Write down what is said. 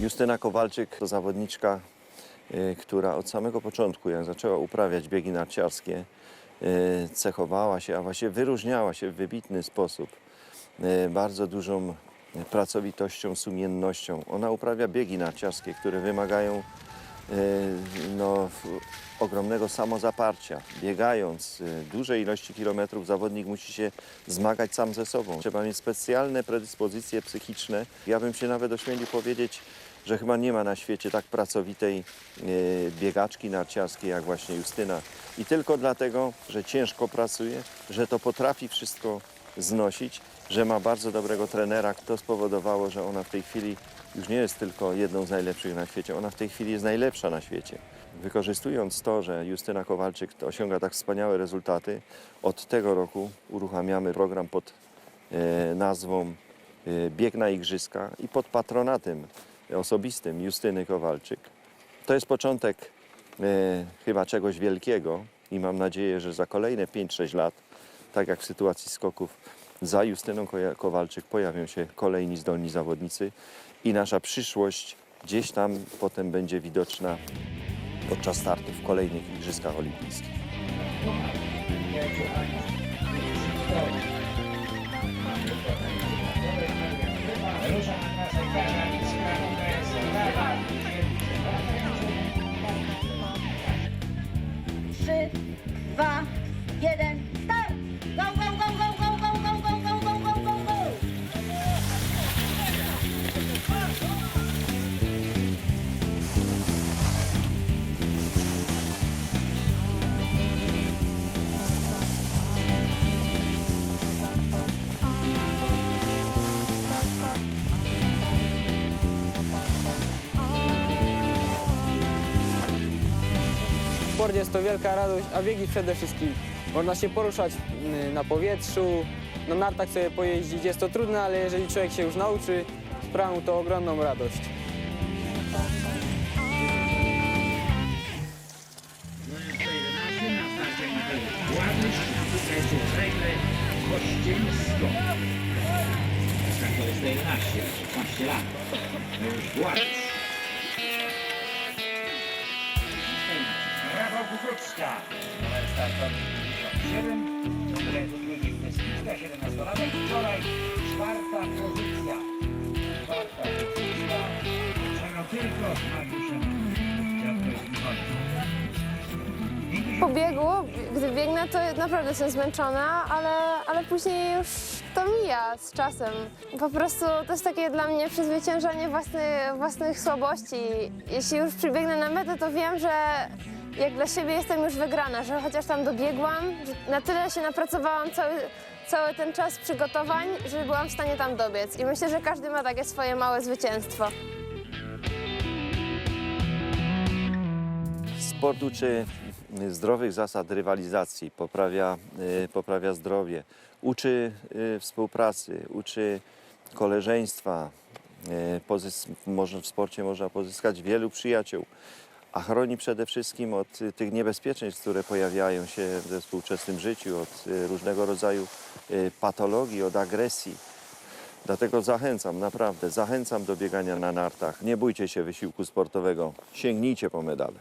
Justyna Kowalczyk to zawodniczka, y, która od samego początku, jak zaczęła uprawiać biegi narciarskie, y, cechowała się, a właściwie wyróżniała się w wybitny sposób y, bardzo dużą pracowitością, sumiennością. Ona uprawia biegi narciarskie, które wymagają no, ogromnego samozaparcia. Biegając duże ilości kilometrów, zawodnik musi się zmagać sam ze sobą. Trzeba mieć specjalne predyspozycje psychiczne. Ja bym się nawet ośmielił powiedzieć, że chyba nie ma na świecie tak pracowitej y, biegaczki narciarskiej jak właśnie Justyna. I tylko dlatego, że ciężko pracuje, że to potrafi wszystko znosić, że ma bardzo dobrego trenera. To spowodowało, że ona w tej chwili już nie jest tylko jedną z najlepszych na świecie, ona w tej chwili jest najlepsza na świecie. Wykorzystując to, że Justyna Kowalczyk osiąga tak wspaniałe rezultaty, od tego roku uruchamiamy program pod e, nazwą e, Bieg na Igrzyska i pod patronatem osobistym Justyny Kowalczyk. To jest początek e, chyba czegoś wielkiego i mam nadzieję, że za kolejne 5-6 lat, tak jak w sytuacji skoków, za Justyną Kowalczyk pojawią się kolejni zdolni zawodnicy i nasza przyszłość gdzieś tam potem będzie widoczna podczas startu w kolejnych Igrzyskach Olimpijskich. Trzy, Sport jest to wielka radość, a biegi przede wszystkim. Można się poruszać mm, na powietrzu, na nartach sobie pojeździć. Jest to trudne, ale jeżeli człowiek się już nauczy, sprawia mu to ogromną radość. To jest 11, 15 lat. To już ładnie. Kukuczka, numer startowy 57, który drugi uczestniczka, 17-latek, wczoraj czwarta pozycja. Czwarta pozycja, czego tylko z Mariuszem. Po biegu, gdy biegnę, to naprawdę jestem zmęczona, ale, ale później już to mija z czasem. Po prostu to jest takie dla mnie przezwyciężanie własnych, własnych słabości. Jeśli już przybiegnę na metę, to wiem, że jak dla siebie jestem już wygrana, że chociaż tam dobiegłam, że na tyle się napracowałam cały, cały ten czas przygotowań, że byłam w stanie tam dobiec. I myślę, że każdy ma takie swoje małe zwycięstwo. Sport uczy zdrowych zasad rywalizacji, poprawia, y, poprawia zdrowie, uczy y, współpracy, uczy koleżeństwa. Y, pozys- w sporcie można pozyskać wielu przyjaciół, a chroni przede wszystkim od y, tych niebezpieczeństw, które pojawiają się we współczesnym życiu, od y, różnego rodzaju y, patologii, od agresji. Dlatego zachęcam, naprawdę, zachęcam do biegania na nartach. Nie bójcie się wysiłku sportowego, sięgnijcie po medale.